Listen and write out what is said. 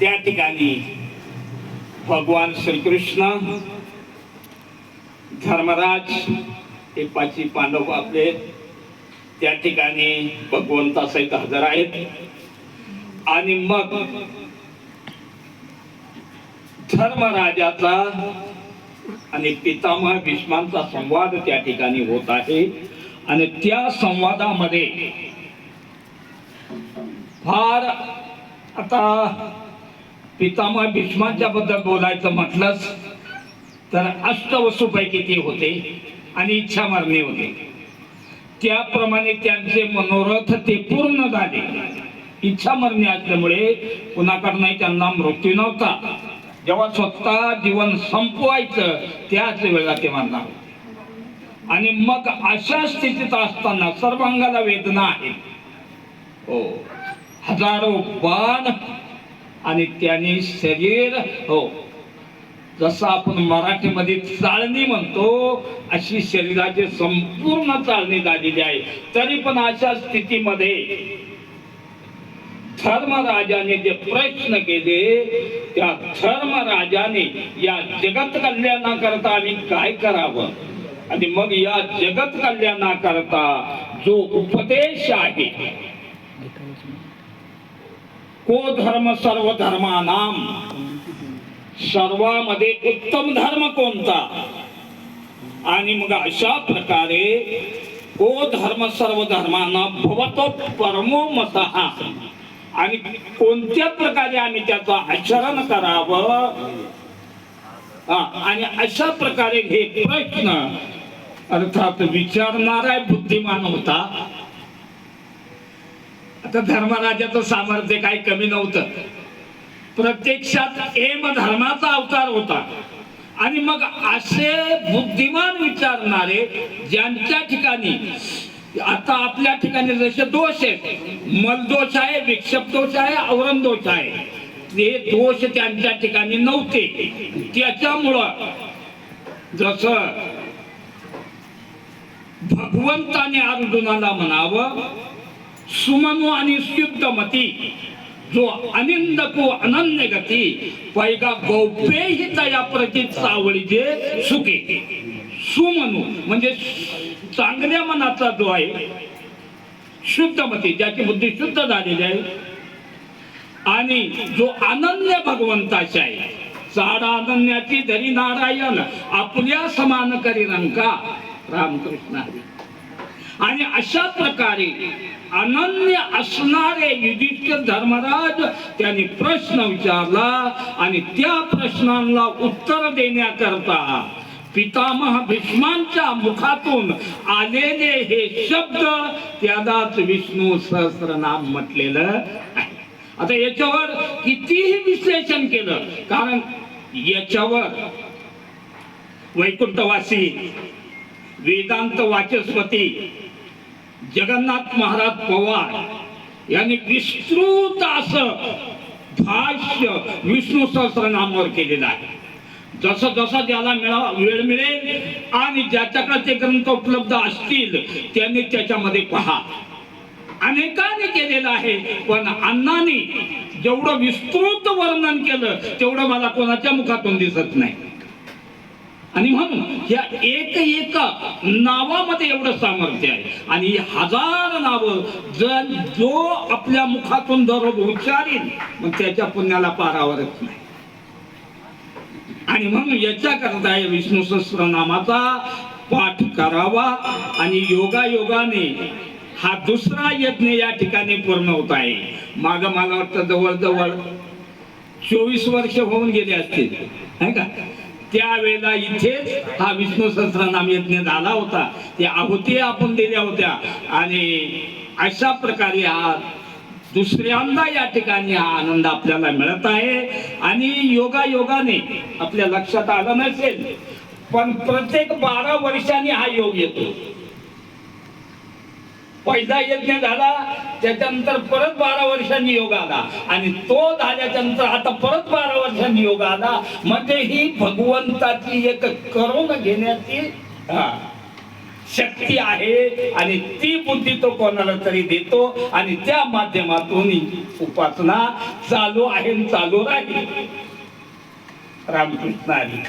त्या ठिकाणी भगवान श्रीकृष्ण धर्मराज हे पाची पांडव आपले त्या ठिकाणी भगवंतासहित हजर आहेत. आणि मग धर्मराजाचा आणि पितामह भीष्मांचा संवाद त्या ठिकाणी होत आहे. आणि त्या संवादामध्ये फार आता पितामह भीष्मांच्या बद्दल बोलायचं म्हटलंच तर अष्टवसूपैकी ते होते आणि इच्छा मरणे होते. त्याप्रमाणे त्यांचे मनोरथ ते पूर्ण झाले. इच्छा मरणे असल्यामुळे कुणाकडनंही त्यांना मृत्यू नव्हता. जेव्हा स्वतः जीवन संपवायचं त्याच वेळेला ते मरणार आणि मग अशा स्थितीत असताना सर्वांगाला वेदना आहे हो हजारो बाण आणि त्यांनी शरीर हो. जसं आपण मराठीमध्ये चाळणी म्हणतो अशी शरीराची संपूर्ण चाळणी झालेली आहे. तरी पण अशा स्थितीमध्ये धर्मराजाने जे प्रयत्न केले त्या धर्मराजाने या जगत कल्याणाकरता आम्ही काय करावं? आणि मग या जगत कल्याणाकरता जो उपदेश आहे को धर्म सर्व धर्मानाम? सर्वामध्ये उत्तम धर्म कोणता? आणि मग अशा प्रकारे को धर्म सर्व धर्मांना भवतो परमो मत. आणि कोणत्या प्रकारे आम्ही त्याचं आचरण करावं? आणि अशा प्रकारे हे प्रश्न अर्थात विचारणारा बुद्धिमान होता. आता धर्मराजाचं सामर्थ्य काही कमी नव्हतं. प्रत्यक्षात एम धर्माचा अवतार होता. आणि मग असे बुद्धिमान विचारणारे ज्यांच्या ठिकाणी आता आपल्या ठिकाणी जसे दोष आहेत मलदोष आहे विक्षेप दोष आहे औरम दोष आहे. ते दोष त्यांच्या ठिकाणी नव्हते. त्याच्यामुळं जस भगवंताने अर्जुनाला म्हणावं सुमनु आणि शुद्धमती. जो अनिंद को अनन्य गती पैगा गौप्य ही तया प्रती चावळीचे सुखे. सुमनु म्हणजे चांगल्या मनाचा जो आहे शुद्धमती ज्याची बुद्धी शुद्ध झालेली आहे आणि जो अनन्य भगवंताचा आहे. साडा अनन्याची धरी नारायण आपल्या समान करी रंका. रामकृष्ण हरी. आणि अशा प्रकारे अनन्य असणारे युधिष्ठिर धर्मराज त्यांनी प्रश्न विचारला आणि त्या प्रश्नांना उत्तर देण्याकरता पितामह भीष्मांच्या मुखातून आलेले हे शब्द त्यालाच विष्णू सहस्रनाम म्हटलेलं आहे. आता याच्यावर कितीही विश्लेषण केलं कारण याच्यावर वैकुंठवासी वेदांत वाचस्पती जगन्नाथ महाराज पवार यांनी विस्तृत असं भाष्य विष्णू सहस्रनामावर केलेलं आहे. जसं जसं ज्याला मिळा वेळ मिळेल आणि ज्याच्याकडे ते ग्रंथ उपलब्ध असतील त्यांनी त्याच्यामध्ये पहा. अनेकांनी केलेलं आहे पण अण्णांनी जेवढं विस्तृत वर्णन केलं तेवढं मला कोणाच्या मुखातून दिसत नाही. आणि म्हणून या एक एक नावामध्ये एवढं सामर्थ्य आहे. आणि हजार नावं जर जो आपल्या मुखातून दररोज उच्चारेल मग त्याच्या पुण्याला पारावरच नाही. आणि म्हणून याच्याकरता या विष्णू सहस्रनामाचा पाठ करावा आणि योगा योगाने हा दुसरा यज्ञ या ठिकाणी पूर्ण होत आहे. माग मला वाटतं जवळजवळ चोवीस वर्ष होऊन गेले असतील. का? त्यावेळेला इथेच हा विष्णू सहस्रनाम यज्ञ झाला होता. त्या आहुती आपण दिल्या होत्या. आणि अशा प्रकारे हा दुसऱ्यांदा या ठिकाणी हा आनंद आपल्याला मिळत आहे. आणि योगा योगाने आपल्या लक्षात आलं नसेल पण प्रत्येक बारा वर्षांनी हा योग येतो. पहिला यज्ञ झाला त्याच्यानंतर परत बारा वर्षांनी योग आला. आणि तो झाल्याच्यानंतर आता परत बारा वर्षांनी योग आला म्हणजे ही भगवंताची एक करून घेण्याची हा शक्ती आहे. आणि ती बुद्धी तो कोणाला तरी देतो. आणि त्या माध्यमातून उपासना चालू आहे चालू राहील. रामकृष्ण हरी